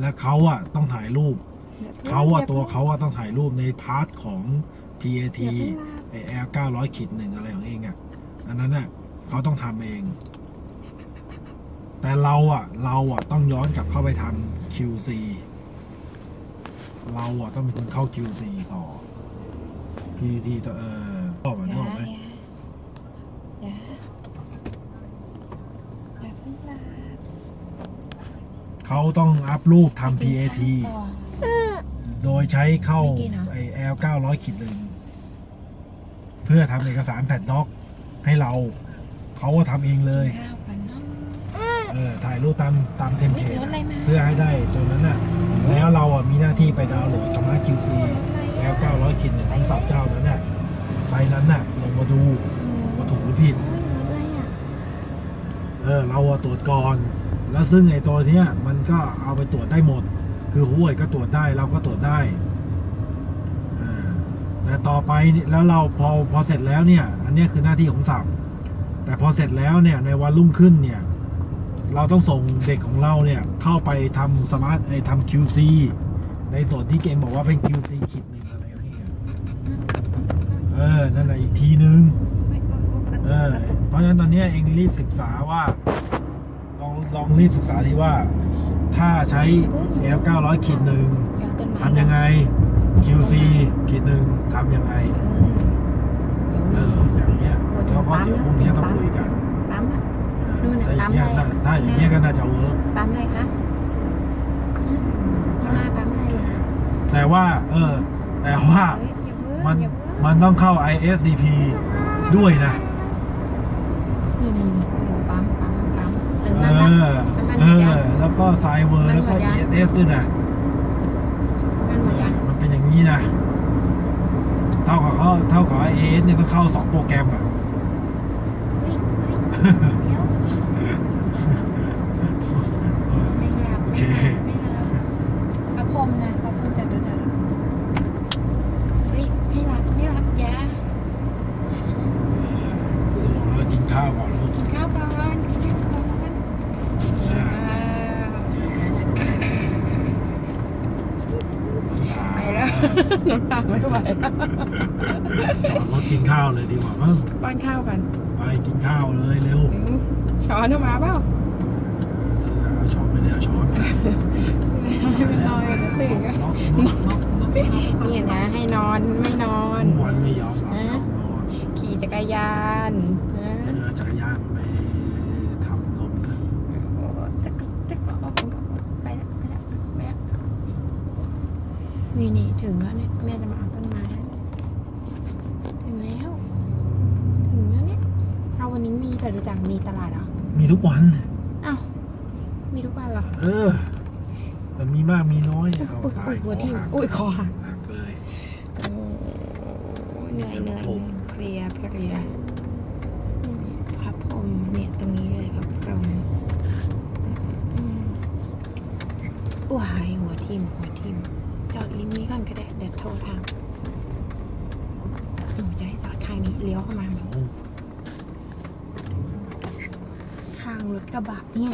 และเขาอะต้องถ่ายรูป เขาอะตัวเขาอะต้องถ่ายรูปในพาร์ทของ PAT ไอ L 900ขีดหนึ่งอะไรของเองอะอันนั้นอะเขาต้องทำเอง แต่เราอะเราอะต้องย้อนกลับเข้าไปทำ QC เราอะต้องเป็นคนเข้า QC ต่อ PAT ต่อเออบอกแบบนี้บอกไหม อย่าอย่าเพิ่งลา เขาต้องอัพรูปทำ PAT ก่อนโดยใช้เข้าไม่กินเหรอไอ L 900ขีดหนึ่งเพื่อทำเอกสารแผ่นด็อกให้เรา เขาก็ทำเองเลย ข้าวก่อนเนาะ เออถ่ายรูปตามตามเทมเพลตรถอะไรมาเพื่อให้ได้ตัวนั้นน่ะ แล้วเราอะมีหน้าที่ไปดาวน์โหลดสมาร์ท QC L 900ขีดหนึ่งของสับเจ้านั้นน่ะไซส์นั้นน่ะลงมาดูว่าถูกหรือผิดรถอะไรอะเออเราอะตรวจก่อน แล้วซึ่งไอ้ตัวเนี้ยมันก็เอาไปตรวจได้หมด คือห้วยก็ตรวจได้เราก็ตรวจได้แต่ต่อไปแล้วเราพอพอเสร็จแล้วเนี่ย อันนี้คือหน้าที่ของสับแต่พอเสร็จแล้วเนี่ยในวันรุ่งขึ้นเนี่ย เราต้องส่งเด็กของเราเนี่ยเข้าไปทำสมาร์ทไอ้ทำ QC ในส่วนที่เกมบอกว่าเป็น QC ขีดหนึ่งอะไรอย่างเงี้ยเออ นั่นแหละอีกทีนึง เออ เพราะฉะนั้นตอนนี้เองรีบศึกษาว่า ลองลองรีบศึกษาที่ว่า ถ้าใช้ L 900ขีดหนึ่งเดี๋ยวต้นไม้ทำยังไง QC ขีดหนึ่งทำยังไงเอเออออย่างเงี้ยแล้วก็เดี๋ยวพรุ่งนี้ต้องคุยกันปั๊มอะเออนู่นน่ะแต่อย่างเงี้ยปั๊มอะไรน่าถ้าอย่างเงี้ยก็น่าจะเวิร์กปั๊มอะไรคะข้างหน้าปั๊มอะไรอะแต่ว่า เออ แต่ว่า เฮ้ยอย่าเพิ่งมัน อย่าเพิ่งมันต้องเข้า ISDP ด้วยนะ นี่นี่นี่ เอหมดยังอแล้วก็ไซเวอร์แล้วก็น้ำมันหมดยัง ESS ด้วยนะมันหมดยังมันเป็นอย่างนี้นะ เท่ากับเขาเท่ากับเอสเนี่ยต้องเข้าสองโปรแกรมอะเฮ้ยเฮ้ยเดี๋ยวไม่รับโอเคไม่รับพระพรหมนะพระพรหมจะจะจะเฮ้ยไม่รับไม่รับอยาเรากินข้าวก่อนลูกกินข้าวก่อนกินข้าวก่อนกินข้าวไปแล้ว น้ำตาไม่ไหวแล้วจอดรถกินข้าวเลยดีกว่ามั้งป้อนข้าวกันไปกินข้าวเลยเร็วช้อนออกมาเปล่าซื้อเอาช้อนไม่ได้เอาช้อนให้มันนอนก่อนนะตื่นก็น็อกน็อกน็อกน็อกนี่นะให้นอนไม่นอนทุกวันไม่ยอมหลับยอมนอนขี่จักรยานนะ เออจักรยานไปทำลมนะ โอ้จะก็จะก็ไปแล้วไปแล้วไปแล้ว นี่นี่ถึงแล้วเนี่ยแม่จะมาเอาต้นไม้แล้วถึงแล้ว ถึงแล้วเนี่ยเอาวันนี้มีแต่ดูจักมีตลาดเหรอมีทุกวัน อ้าวมีทุกวันเหรอ เออแต่มีมากมีน้อยเอาอุ้ยตาอุ้ยยหัวคทิ่มหักอุ้ยคอหักหักเลยโอ้เหนื่อยเหนื่อยเหนื่อยเพลียเพลียครับผมเนี่ยตรงนี้เลยครับตรงอืมว้ายหัวทิ่มหัวทิ่ม จอดริมนี้ก่อนก็ได้เดี๋ยวโทรทางหนูจะให้จอดข้างนี้เลี้ยวเข้ามาไหมโอ้ทางรถกระบะเนี่ย